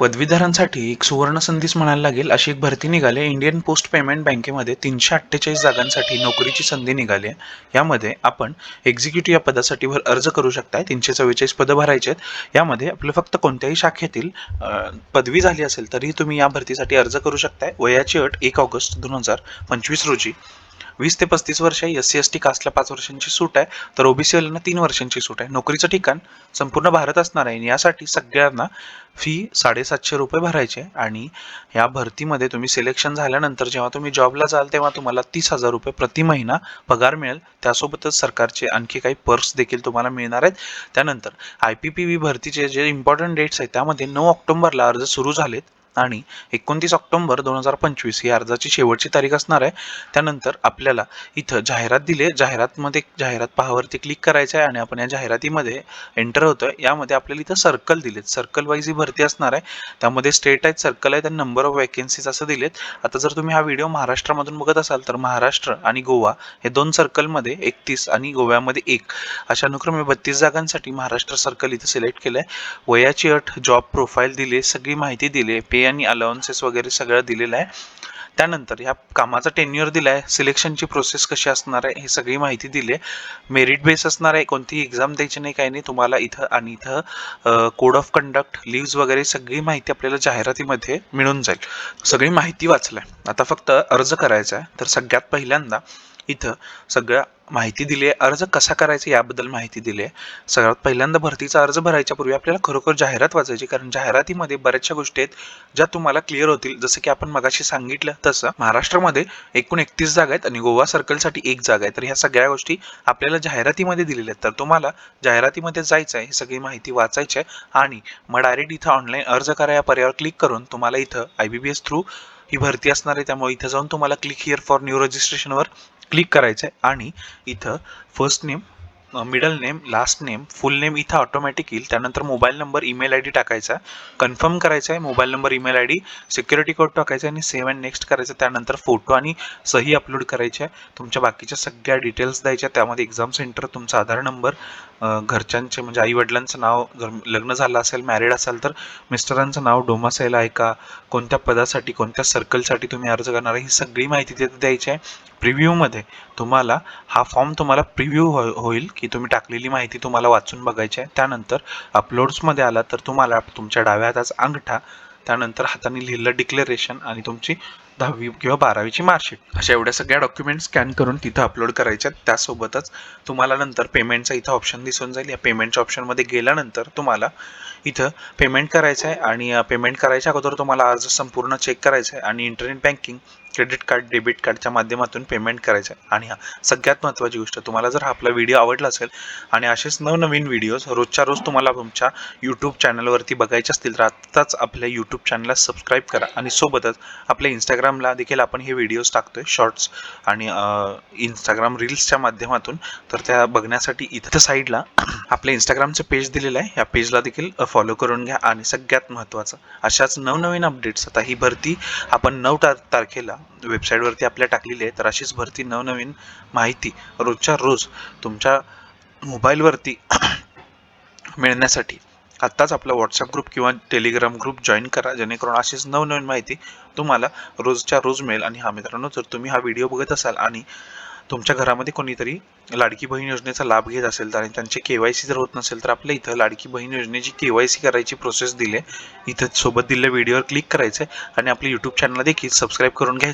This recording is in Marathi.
पदवीधरांसाठी एक सुवर्ण संधीच म्हणायला लागेल अशी एक भरती निघाली. आहे इंडियन पोस्ट पेमेंट बँकेमध्ये तीनशे अठ्ठेचाळीस जागांसाठी नोकरीची संधी निघाली आहे. यामध्ये आपण एक्झिक्युटिव्ह या पदासाठी भर अर्ज करू शकताय. तीनशे चव्वेचाळीस पदं भरायचे आहेत. यामध्ये आपलं फक्त कोणत्याही शाखेतील पदवी झाली असेल तरी तुम्ही या भरतीसाठी अर्ज करू शकताय. वयाची अट एक ऑगस्ट दोन हजार पंचवीस रोजी. वीस ते पस्तीस वर्ष एस सी एस टी कास्टला पाच वर्षांची सूट आहे. तर ओबीसीवाल्यांना तीन वर्षांची सूट आहे. नोकरीचं ठिकाण संपूर्ण भारत असणार आहे. आणि यासाठी सगळ्यांना फी साडेसातशे रुपये भरायचे आहे. आणि या भरतीमध्ये तुम्ही सिलेक्शन झाल्यानंतर जेव्हा तुम्ही जॉबला जाल तेव्हा तुम्हाला तीस हजार रुपये प्रति महिना पगार मिळेल. त्यासोबतच सरकारचे आणखी काही पर्स देखील तुम्हाला मिळणार आहेत. त्यानंतर आय पी पी व्ही भरतीचे जे इम्पॉर्टंट डेट्स आहेत त्यामध्ये नऊ ऑक्टोबरला अर्ज सुरू झालेत. आणि एकोणतीस ऑक्टोबर दोन हजार पंचवीस ही अर्जाची शेवटची तारीख असणार आहे. त्यानंतर आपल्याला इथं जाहिरात दिली आहे. जाहिरातमध्ये जाहिरात पहावरती क्लिक करायचं आहे आणि आपण या जाहिरातीमध्ये एंटर होतोय. यामध्ये आपल्याला इथं सर्कल दिलेत. सर्कल वाईज ही भरती असणार आहे. त्यामध्ये स्टेट आहेत सर्कल आहेत आणि नंबर ऑफ वॅकेन्सीज असं दिलेत. आता जर तुम्ही हा व्हिडिओ महाराष्ट्रामधून बघत असाल तर महाराष्ट्र आणि गोवा हे दोन सर्कलमध्ये एकतीस आणि गोव्यामध्ये एक अशा अनुक्रमे बत्तीस जागांसाठी महाराष्ट्र सर्कल इथं सिलेक्ट केलं आहे वयाची अट जॉब प्रोफाईल दिले सगळी माहिती दिली पे आणि अलाउन्सेस वगैरे सगळं दिलेलं आहे. त्यानंतर ह्या कामाचा टेन्युअर दिला आहे सिलेक्शनची प्रोसेस कशी असणार आहे हे सगळी माहिती दिली आहे मेरिट बेस असणार आहे कोणतीही एक्झाम द्यायची नाही काही नाही. तुम्हाला इथं आणि इथं कोड ऑफ कंडक्ट लिव्ज वगैरे सगळी माहिती आपल्याला जाहिरातीमध्ये मिळून जाईल. सगळी माहिती वाचलाय. आता फक्त अर्ज करायचा आहे. तर सगळ्यात पहिल्यांदा इथं सगळ्या माहिती दिली आहे. अर्ज कसा करायचा याबद्दल माहिती दिली आहे. सगळ्यात पहिल्यांदा भरतीचा अर्ज भरायच्या पूर्वी आपल्याला खरोखर जाहिरात वाचायची कारण जाहिरातीमध्ये बऱ्याचशा गोष्टी आहेत ज्या तुम्हाला क्लिअर होतील. जसं की आपण मगाशी सांगितलं तसं महाराष्ट्रामध्ये एकूण एकतीस जागा आहेत आणि गोवा सर्कलसाठी एक जागा आहे. तर ह्या सगळ्या गोष्टी आपल्याला जाहिरातीमध्ये दिलेल्या आहेत. तर तुम्हाला जाहिरातीमध्ये जायचं आहे ही सगळी माहिती वाचायची आहे आणि मग डायरेक्ट इथं ऑनलाईन अर्ज करा या पर्यायावर क्लिक करून तुम्हाला इथं I B B S through ही भरती असणार आहे. त्यामुळे इथं जाऊन तुम्हाला क्लिक हिअर फॉर न्यू रजिस्ट्रेशनवर क्लिक करायचं आहे आणि इथं first name middle name last name full name इथं ऑटोमॅटिक येईल. त्यानंतर mobile number email I D टाकायचा. कन्फर्म करायचा आहे mobile number email I D security code टाकायचा आहे आणि सेव्ह अँड नेक्स्ट करायचं. त्यानंतर फोटो आणि सही अपलोड करायची आहे. तुमच्या बाकीच्या सगळ्या डिटेल्स द्यायच्या त्यामध्ये एक्झाम सेंटर तुमचा आधार नंबर घरच्यांचे म्हणजे आई वडिलांचं नाव जर लग्न झालं असेल मॅरिड असाल तर मिस्टरांचं नाव डोमासायला आहे का कोणत्या पदासाठी कोणत्या सर्कलसाठी तुम्ही अर्ज करणार आहे ही सगळी माहिती तिथे द्यायची आहे. प्रिव्ह्यूमध्ये तुम्हाला हा फॉर्म तुम्हाला प्रिव्ह्यू हो होईल. की तुम्ही टाकलेली माहिती तुम्हाला वाचून बघायची आहे. त्यानंतर अपलोड्समध्ये आला तर तुम्हाला तुमच्या डाव्या हाताचा अंगठा त्यानंतर हाताने लिहिलं डिक्लेरेशन आणि तुमची दहावी किंवा बारावीची मार्कशीट. अशा एवढ्या सगळ्या डॉक्युमेंट स्कॅन करून तिथं अपलोड करायच्या आहेत. त्यासोबतच तुम्हाला नंतर पेमेंटचा इथं ऑप्शन दिसून जाईल. या पेमेंटच्या ऑप्शनमध्ये गेल्यानंतर तुम्हाला इथं पेमेंट करायचं आहे आणि पेमेंट करायच्या अगोदर तुम्हाला अर्ज संपूर्ण चेक करायचा आहे आणि internet banking credit card debit कार्डच्या माध्यमातून पेमेंट करायचं आहे आणि हा सगळ्यात महत्त्वाची गोष्ट तुम्हाला जर हा आपला व्हिडिओ आवडला असेल आणि असेच नवनवीन व्हिडिओज रोजच्या रोज तुम्हाला तुमच्या यूट्यूब चॅनलवरती बघायचे असतील तर आत्ताच आपल्या यूट्यूब चॅनलला सबस्क्राईब करा. आणि सोबतच आपल्या इंस्टाग्रामला देखील आपण हे व्हिडिओज टाकतोय शॉर्ट्स आणि इंस्टाग्राम रील्सच्या माध्यमातून. तर त्या बघण्यासाठी इथं साईडला आपल्या इंस्टाग्रामचं पेज दिलेलं आहे. या पेजला देखील फॉलो करून घ्या. आणि सगळ्यात महत्त्वाचं अशाच नवनवीन अपडेट्स आता ही भरती आपण नऊ तार तारखेला वेबसाईटवरती आपल्या टाकलेली आहे. तर अशीच भरती नवनवीन माहिती रोजच्या रोज तुमच्या मोबाईलवरती मिळण्यासाठी आत्ताच आपला व्हॉट्सअप ग्रुप किंवा टेलिग्राम ग्रुप जॉईन करा जेणेकरून अशीच नवनवीन माहिती तुम्हाला रोजच्या रोज मिळेल. आणि हा मित्रांनो जर तुम्ही हा व्हिडिओ बघत असाल आणि तुमच्या घरामध्ये कोणीतरी लाडकी बहीण योजनेचा लाभ घेत असेल तर आणि त्यांचे के वाय सी जर होत नसेल तर आपल्या इथं लाडकी बहीण योजनेची के वाय सी करायची प्रोसेस दिली आहे इथं सोबत दिलेल्या व्हिडिओवर क्लिक करायचं आहे आणि आपल्या यूट्यूब चॅनलला देखील सबस्क्राईब करून घ्यायचं